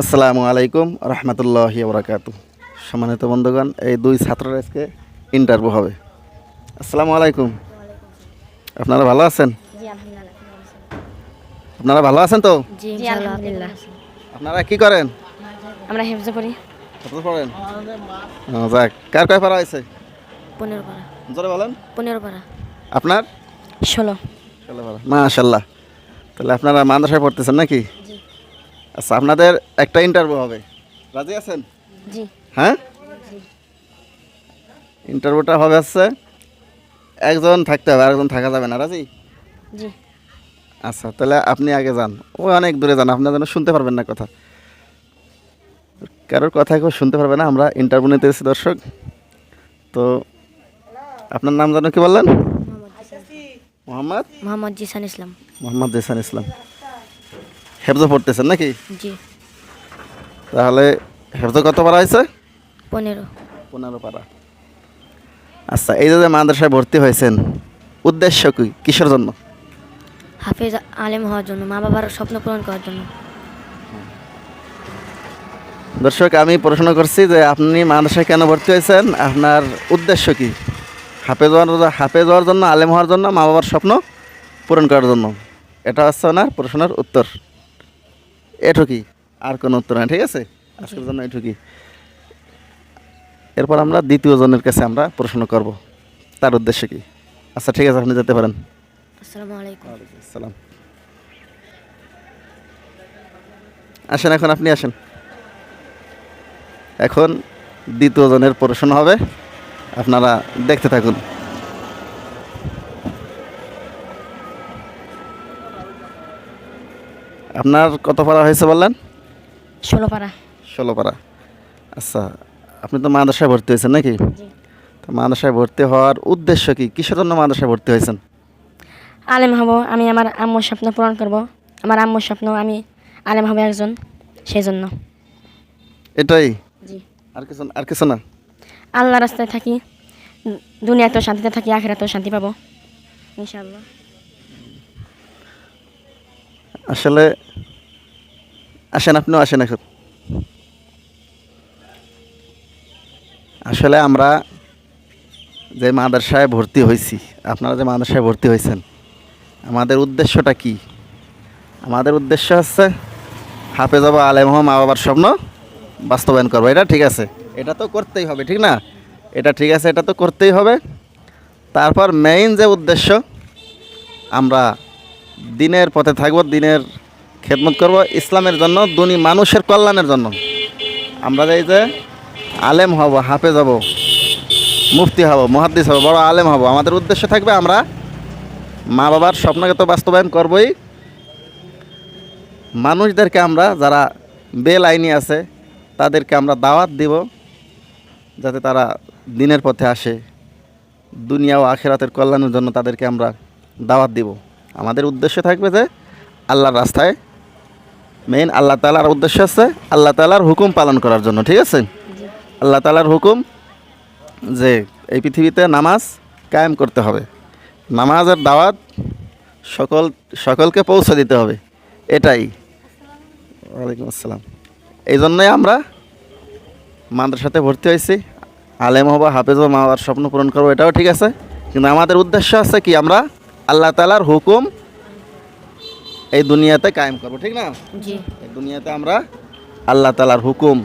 আসসালামু আলাইকুম রহমতুল্লাহি বরাকাতু সম্মানিত বন্ধুগণ এই দুই ছাত্রের আজকে ইন্টারভিউ হবে। আসসালামু আলাইকুম। আপনারা ভালো আছেন? আপনারা ভালো আছেন তো? আপনারা কি করেন? আমরা হেফজ করি কত পড়েন? যাক। কার কয় পারা হয়েছে? পনেরো পারা জোরে বলেন। পনেরো পারা আপনার? ষোলো। ষোলো পারা মাশাল্লাহ তাহলে আপনারা মাদ্রাসায় পড়তেছেন নাকি? আচ্ছা আপনাদের একটা ইন্টারভিউ হবে। রাজি আছেন? জি। হ্যাঁ? ইন্টারভিউটা হবে হচ্ছে একজন থাকতে হবে আরেকজন থাকা যাবে না রাজি? জি। আচ্ছা তাহলে আপনি আগে যান। ও অনেক দূরে যান আপনার যেন শুনতে পারবেন না কথা। কারোর কথা কেউ শুনতে পারবে না আমরা ইন্টারভিউ নিতে এসেছি দর্শক। তো আপনার নাম জানো কি বললেন? মোহাম্মদ? মোহাম্মদ জিসান ইসলাম। মোহাম্মদ জিসান ইসলাম। হেফজো পড়তেছেন নাকি? জি। তাহলে হেফজো কত পারা হয়েছে? পনেরো। পনেরো পারা আচ্ছা এই যে যে মাদ্রাসায় ভর্তি হয়েছেন উদ্দেশ্য কি? কিসের জন্য? হাফেজ আলেম হওয়ার জন্য মা বাবার স্বপ্ন পূরণ করার জন্য। দর্শক আমি প্রশ্ন করছি যে আপনি মাদ্রাসায় কেন ভর্তি হয়েছেন? আপনার উদ্দেশ্য কি? হাফেজ হওয়ার হাফেজ হওয়ার জন্য আলেম হওয়ার জন্য মা বাবার স্বপ্ন পূরণ করার জন্য? এটা হচ্ছে ওনার প্রশ্নের উত্তর। এটুকি। আর কোনো উত্তর নাই ঠিক আছে? আজকের জন্য এটুকি। এরপর আমরা দ্বিতীয় জনের কাছে আমরা প্রশ্ন করব। তার উদ্দেশ্য কি? আচ্ছা ঠিক আছে আপনি যেতে পারেন। আসসালামু। আসেন এখন আপনি আসেন। এখন দ্বিতীয় জনের প্রশ্ন হবে। আপনারা দেখতে থাকুন। আপনার কত পারা হয়েছে বললেন? ষোলো পারা ষোলো পারা আচ্ছা আপনি তো মাদ্রাসায় ভর্তি হয়েছেন নাকি? তো মাদ্রাসায় ভর্তি হওয়ার উদ্দেশ্য কি? কিসের জন্য মাদ্রাসায় ভর্তি হয়েছেন? আলেম হব আমি আমার আম্মুর স্বপ্ন পূরণ করব। আমার আম্মুর স্বপ্ন আমি আলেম হব একজন সেই জন্য এটাই? জি। আর কিছু আর কিছু না? আল্লাহ রাস্তায় থাকি দুনিয়াতেও শান্তিতে থাকি আখেরাতেও শান্তি পাবো ইনশাআল্লাহ। আসলে আসেন, আপনিও আসেন এখন। আসলে আমরা যে মাদ্রাসায় ভর্তি হয়েছি, আপনারা যে মাদ্রাসায় ভর্তি হয়েছেন, আমাদের উদ্দেশ্যটা কি? আমাদের উদ্দেশ্য হচ্ছে হাফে হব আলেম মা বাবার স্বপ্ন বাস্তবায়ন করব। এটা ঠিক আছে। এটা তো করতেই হবে, ঠিক না? এটা ঠিক আছে, এটা তো করতেই হবে। তারপর মেইন যে উদ্দেশ্য, আমরা দিনের পথে থাকব, দিনের খেদমত করব। ইসলামের জন্য দুনি মানুষের কল্যাণের জন্য। আমরা এই যে আলেম হব, হাফেজ হব, মুফতি হব, মহাদ্দিস হব, বড় আলেম হব, আমাদের উদ্দেশ্য থাকবে আমরা মা বাবার স্বপ্নকে তো বাস্তবায়ন করবই। মানুষদেরকে আমরা, যারা বেলাইনি আছে, তাদেরকে আমরা দাওয়াত দিব, যাতে তারা দিনের পথে আসে। দুনিয়া ও আখেরাতের কল্যাণের জন্য তাদেরকে আমরা দাওয়াত দিব। আমাদের উদ্দেশ্য থাকবে যে আল্লাহর রাস্তায় মেইন আল্লাহ তালার উদ্দেশ্য আছে আল্লাহ তালার হুকুম পালন করার জন্য ঠিক আছে? আল্লাহ তালার হুকুম যে এই পৃথিবীতে নামাজ কায়েম করতে হবে। নামাজের দাওয়াত সকল সকলকে পৌঁছে দিতে হবে। এটাই। ওয়ালাইকুম আসসালাম। এই জন্যই আমরা মাদ্রাসাতে ভর্তি হয়েছি। আলেম হব হাফেজ হব মা বাবার স্বপ্ন পূরণ করব এটাও ঠিক আছে। কিন্তু আমাদের উদ্দেশ্য আছে কি? আমরা আল্লাহ তালার হুকুম এই দুনিয়াতে কায়েম করব ঠিক না? জি। এই দুনিয়াতে আমরা আল্লাহ তালার হুকুম